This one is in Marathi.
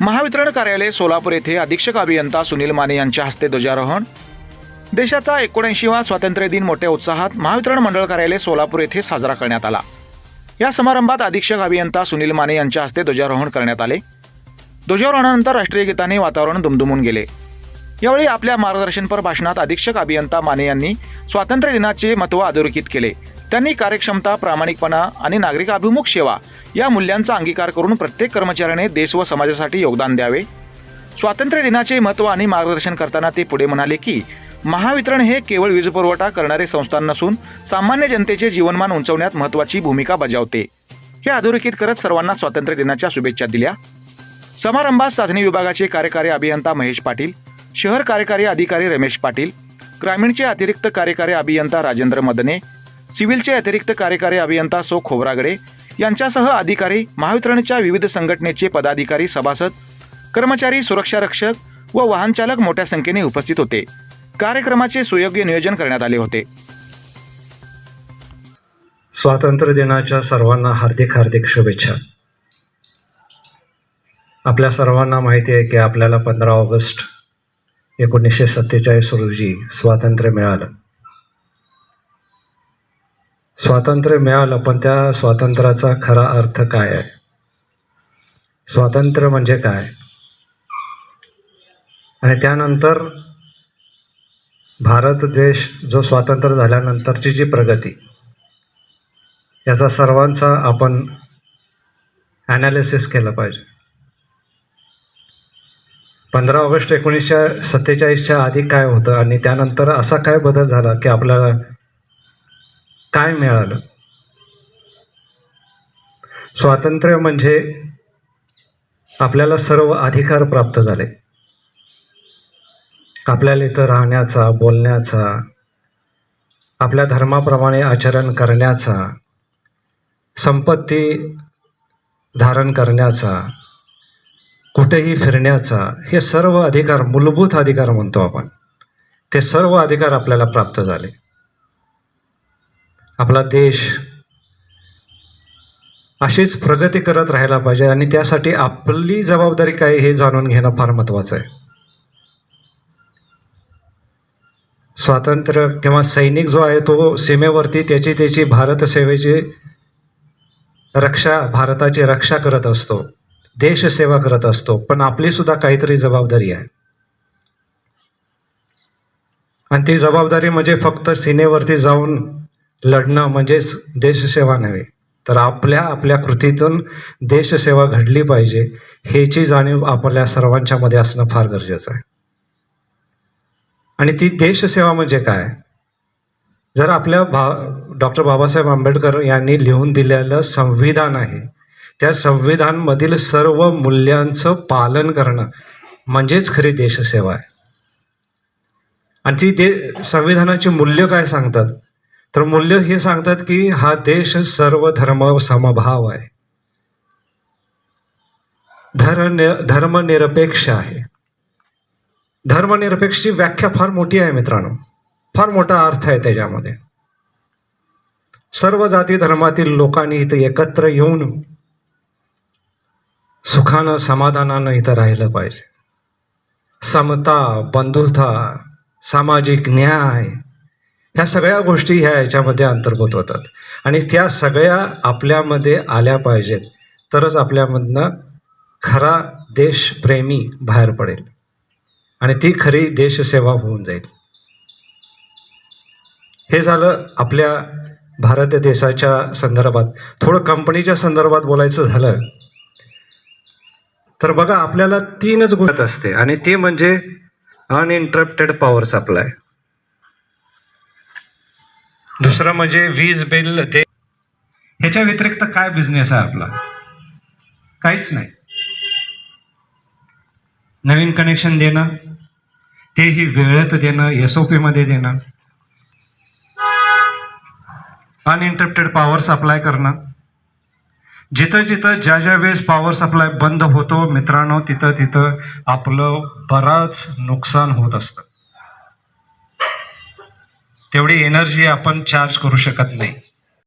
महावितरण कार्यालय सोलापूर येथे अधीक्षक अभियंता सुनील माने यांच्या हस्ते ध्वजारोहण. देशाचा एकोणऐंशीवा स्वातंत्र्य दिन मोठ्या उत्साहात महावितरण मंडळ कार्यालय सोलापूर येथे साजरा करण्यात आला. या समारंभात अधीक्षक अभियंता सुनील माने यांच्या हस्ते ध्वजारोहण करण्यात आले. ध्वजारोहणानंतर राष्ट्रीय गीताने वातावरण दुमदुमून गेले. यावेळी आपल्या मार्गदर्शनपर भाषणात अधीक्षक अभियंता माने यांनी स्वातंत्र्य दिनाचे महत्त्व अधोरेखित केले. त्यांनी कार्यक्षमता प्रामाणिकपणा आणि नागरिकाभिमुख सेवा या मूल्यांचा अंगीकार करून प्रत्येक कर्मचाऱ्याने देश व समाजासाठी योगदान द्यावे. स्वातंत्र्य दिनाचे महत्त्व आणि मार्गदर्शन करताना ते पुढे म्हणाले की महावितरण हे केवळ वीज पुरवठा करणारे संस्थान नसून सामान्य जनतेचे जीवनमान उंचवण्यात महत्त्वाची भूमिका बजावते. हे अधोरेखित करत सर्वांना स्वातंत्र्य दिनाच्या शुभेच्छा दिल्या. समारंभात साधने विभागाचे कार्यकारी अभियंता महेश पाटील शहर कार्यकारी अधिकारी रमेश पाटील ग्रामीणचे अतिरिक्त कार्यकारी अभियंता राजेंद्र मदने सिव्हिलचे अतिरिक्त कार्यकारी अभियंता सो खोबरागडे यांच्यासह अधिकारी महावितरणच्या विविध संघटनेचे पदाधिकारी सभासद कर्मचारी सुरक्षा रक्षक व वाहनचालक मोठ्या संख्येने उपस्थित होते. कार्यक्रमाचे सुयोग्य नियोजन करण्यात आले होते. स्वातंत्र्य दिनाच्या सर्वांना हार्दिक हार्दिक शुभेच्छा. आपल्या सर्वांना माहिती आहे की आपल्याला पंधरा ऑगस्ट एकोणीसशे सत्तेचाळीस रोजी स्वातंत्र्य मिळालं. स्वातंत्र्य मिळालं पण त्या स्वातंत्र्याचा खरा अर्थ काय आहे? स्वातंत्र्य म्हणजे काय? आणि त्यानंतर भारत देश जो स्वातंत्र्य झाल्यानंतरची जी प्रगती याचा सर्वांचा आपण ॲनालिसिस केलं पाहिजे. पंधरा ऑगस्ट एकोणीसशे सत्तेचाळीसच्या आधी काय होतं आणि त्यानंतर असा काय बदल झाला की आपल्याला काय मिळालं? स्वातंत्र्य म्हणजे आपल्याला सर्व अधिकार प्राप्त झाले. आपल्याला इथं राहण्याचा बोलण्याचा आपल्या धर्माप्रमाणे आचरण करण्याचा संपत्ती धारण करण्याचा कुठेही फिरण्याचा हे सर्व अधिकार मूलभूत अधिकार म्हणतो आपण. ते सर्व अधिकार आपल्याला प्राप्त झाले. आपला देश अशीच प्रगती करत राहायला पाहिजे आणि त्यासाठी आपली जबाबदारी काय हे जाणून घेणं फार महत्त्वाचं आहे. स्वातंत्र्य किंवा सैनिक जो आहे तो सीमेवरती त्याची त्याची भारत सेवेची रक्षा भारताची रक्षा करत असतो देशसेवा करत असतो पण आपली सुद्धा काहीतरी जबाबदारी आहे. आणि ती जबाबदारी म्हणजे फक्त सीमेवरती जाऊन लढणं म्हणजेच देशसेवा नव्हे तर आपल्या आपल्या कृतीतून देशसेवा घडली पाहिजे ह्याची जाणीव आपल्या सर्वांच्या मध्ये असणं फार गरजेचं आहे. आणि ती देशसेवा म्हणजे काय? जर आपल्या भा डॉक्टर बाबासाहेब आंबेडकर यांनी लिहून दिलेलं संविधान आहे त्या संविधानमधील सर्व मूल्यांचं पालन करणं म्हणजेच खरी देशसेवा आहे. आणि ती दे संविधानाची मूल्य काय सांगतात? तर मूल्य हे सांगतात की हा देश सर्व धर्म समभाव आहे. धर्म धर्मनिरपेक्ष आहे. धर्मनिरपेक्षची व्याख्या फार मोठी आहे मित्रांनो. फार मोठा अर्थ आहे त्याच्यामध्ये. सर्व जाती धर्मातील लोकांनी इथं एकत्र येऊन सुखानं समाधानानं इथं राहिलं पाहिजे. समता बंधुता सामाजिक न्याय ह्या सगळ्या गोष्टी ह्या याच्यामध्ये अंतर्भूत होतात. आणि त्या सगळ्या आपल्यामध्ये आल्या पाहिजेत तरच आपल्यामधनं खरा देशप्रेमी बाहेर पडेल. आणि ती खरी देशसेवा होऊन जाईल. हे झालं आपल्या भारत देशाच्या संदर्भात. थोडं कंपनीच्या संदर्भात बोलायचं झालं तर बघा आपल्याला तीनच गुणत असते. आणि ते म्हणजे अनइंटरप्टेड पॉवर सप्लाय दुसरं म्हणजे वीज बिल ते. ह्याच्या व्यतिरिक्त काय बिझनेस आहे आपला? काहीच नाही. नवीन कनेक्शन देणं तेही वेळेत देणं एसमध्ये देणं. अनइंटरप्टेड पॉवर सप्लाय करणं. जिथं जिथं ज्या ज्या वेळेस पॉवर सप्लाय बंद होतो मित्रांनो तिथं तिथं आपलं बराच नुकसान होत असतं. तेवढी एनर्जी आपण चार्ज करू शकत नाही.